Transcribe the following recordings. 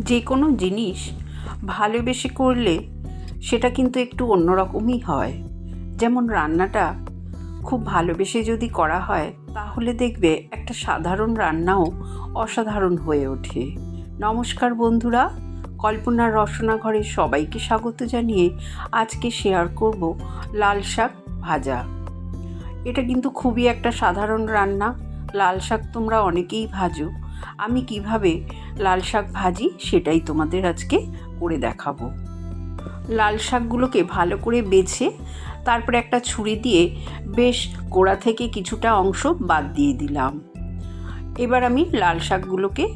যে কোনো জিনিস ভালোবেসে করলে সেটা কিন্তু একটু অন্যরকমই হয়। যেমন রান্নাটা খুব ভালোবেসে যদি করা হয়, তাহলে দেখবে একটা সাধারণ রান্নাও অসাধারণ হয়ে ওঠে। নমস্কার বন্ধুরা, কল্পনার রসনা ঘরে সবাইকে স্বাগত জানিয়ে আজকে শেয়ার করব লাল শাক ভাজা। এটা কিন্তু খুবই একটা সাধারণ রান্না। লাল শাক তোমরা অনেকেই ভাজো। আমি কীভাবে লাল শাক ভাজি সেটাই তোমাদের আজকে করে দেখাবো। লাল শাকগুলোকে ভালো করে বেছে তারপরে একটা ছুরি দিয়ে বেশ গোড়া থেকে কিছুটা অংশ বাদ দিয়ে দিলাম। এবার আমি লাল শাকগুলোকে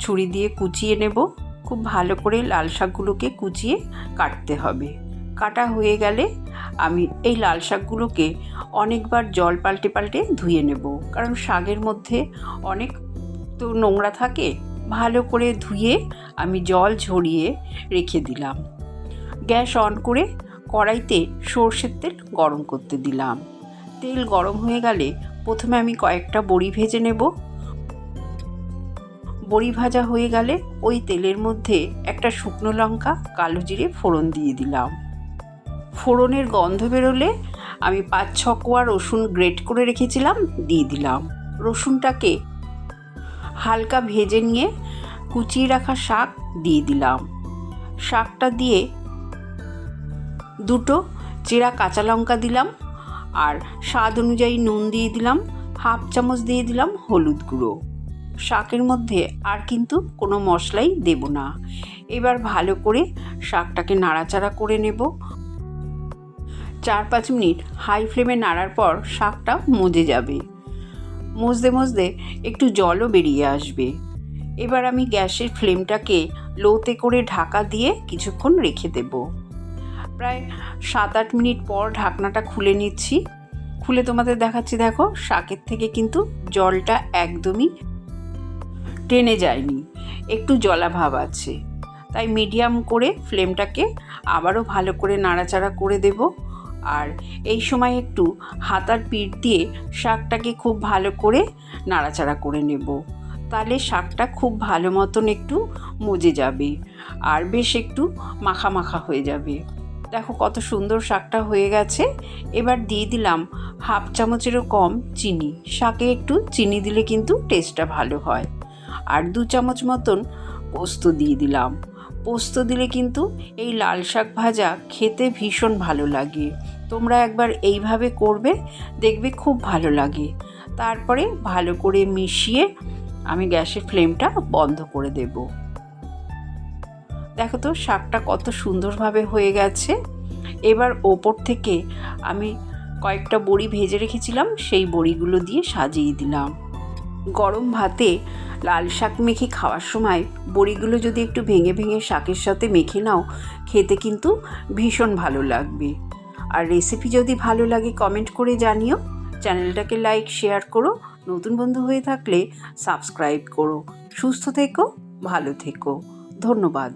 ছুরি দিয়ে কুচিয়ে নেব। খুব ভালো করে লাল শাকগুলোকে কুচিয়ে কাটতে হবে। কাটা হয়ে গেলে আমি এই লাল শাকগুলোকে অনেকবার জল পাল্টে পাল্টে ধুয়ে নেব। কারণ শাকের মধ্যে অনেক তো নোংরা থাকে, ভালো করে ধুয়ে আমি জল ঝরিয়ে রেখে দিলাম। গ্যাস অন করে কড়াইতে সর্ষের তেল গরম করতে দিলাম। তেল গরম হয়ে গেলে প্রথমে আমি কয়েকটা বড়ি ভেজে নেব। বড়ি ভাজা হয়ে গেলে ওই তেলের মধ্যে একটা শুকনো লঙ্কা, কালো জিরে, ফোড়ন দিয়ে দিলাম। ফোড়নের গন্ধ বেরোলে আমি পাঁচ ছ কোয়া রসুন গ্রেট করে রেখেছিলাম, দিয়ে দিলাম। রসুনটাকে হালকা ভেজে নিয়ে কুচিয়ে রাখা শাক দিয়ে দিলাম। শাকটা দিয়ে দুটো চেরা কাঁচা লঙ্কা দিলাম আর স্বাদ অনুযায়ী নুন দিয়ে দিলাম, হাফ চামচ দিয়ে দিলাম হলুদ গুঁড়ো। শাকের মধ্যে আর কিন্তু কোনো মশলাই দেব না। এবার ভালো করে শাকটাকে নাড়াচাড়া করে নেব। চার পাঁচ মিনিট হাই ফ্লেমে নাড়ার পর শাকটা মজে যাবে। মজতে মজতে একটু জলও বেরিয়ে আসবে। এবার আমি গ্যাসের ফ্লেমটাকে লোতে করে ঢাকা দিয়ে কিছুক্ষণ রেখে দেব। প্রায় সাত আট মিনিট পর ঢাকনাটা খুলে নিচ্ছি। খুলে তোমাদের দেখাচ্ছি, দেখো, শাকের থেকে কিন্তু জলটা একদমই টেনে যায়নি। একটু জলাভাব আছে। তাই মিডিয়াম করে ফ্লেমটাকে আবারও ভালো করে নাড়াচাড়া করে দেব। আর এই সময় একটু হাতার পিঠ দিয়ে শাকটাকে খুব ভালো করে নাড়াচাড়া করে নেব। তাহলে শাকটা খুব ভালো মতন একটু মজে যাবে আর বেশ একটু মাখা মাখা হয়ে যাবে। দেখো কত সুন্দর শাকটা হয়ে গেছে। এবার দিয়ে দিলাম হাফ চামচেরও কম চিনি। শাকে একটু চিনি দিলে কিন্তু টেস্টটা ভালো হয়। আর দু চামচ মতন পোস্ত দিয়ে দিলাম। পোস্ত দিলে কিন্তু এই লাল শাক ভাজা খেতে ভীষণ ভালো লাগে। তোমরা একবার এইভাবে করবে, দেখবে খুব ভালো লাগে। তারপরে ভালো করে মিশিয়ে আমি গ্যাসের ফ্লেমটা বন্ধ করে দেব। দেখো তো, শাকটা কত সুন্দরভাবে হয়ে গেছে। এবার ওপর থেকে আমি কয়েকটা বড়ি ভেজে রেখেছিলাম, সেই বড়িগুলো দিয়ে সাজিয়ে দিলাম। গরম ভাতে লাল শাক মেখে খাওয়ার সময় বড়িগুলো যদি একটু ভেঙে ভেঙে শাকের সাথে মেখে নাও, খেতে কিন্তু ভীষণ ভালো লাগবে। আর রেসিপি যদি ভালো লাগে কমেন্ট করে জানিও। চ্যানেলটাকে লাইক শেয়ার করো। নতুন বন্ধু হয়ে থাকলে সাবস্ক্রাইব করো। সুস্থ থেকো, ভালো থেকো। ধন্যবাদ।